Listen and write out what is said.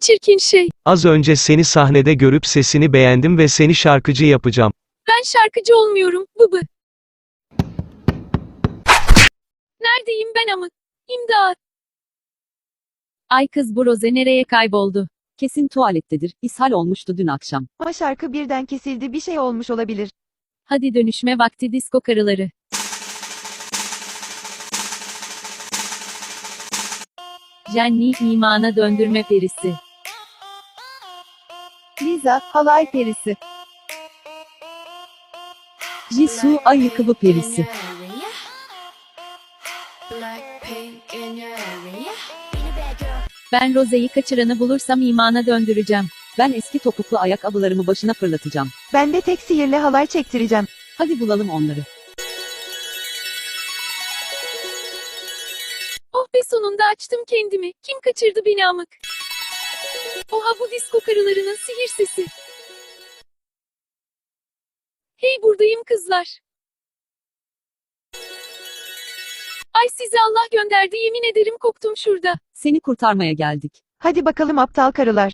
çirkin şey. Az önce seni sahnede görüp sesini beğendim ve seni şarkıcı yapacağım. Ben şarkıcı olmuyorum, bıbı. Neredeyim ben amık? İmdat. Ay kız bu Roze nereye kayboldu? Kesin tuvalettedir. İshal olmuştu dün akşam. Ama şarkı birden kesildi bir şey olmuş olabilir. Hadi dönüşme vakti disko karıları. Jenny imana döndürme perisi. Liza, halay perisi. Jisoo ay yıkıbı perisi. Ben Roze'yi kaçıranı bulursam imana döndüreceğim. Ben eski topuklu ayakkabılarımı başına fırlatacağım. Ben de tek sihirle halay çektireceğim. Hadi bulalım onları. Sonunda açtım kendimi. Kim kaçırdı beni amık? Oha bu disko karılarının sihir sesi. Hey buradayım kızlar. Ay sizi Allah gönderdi yemin ederim koptum şurada. Seni kurtarmaya geldik. Hadi bakalım aptal karılar.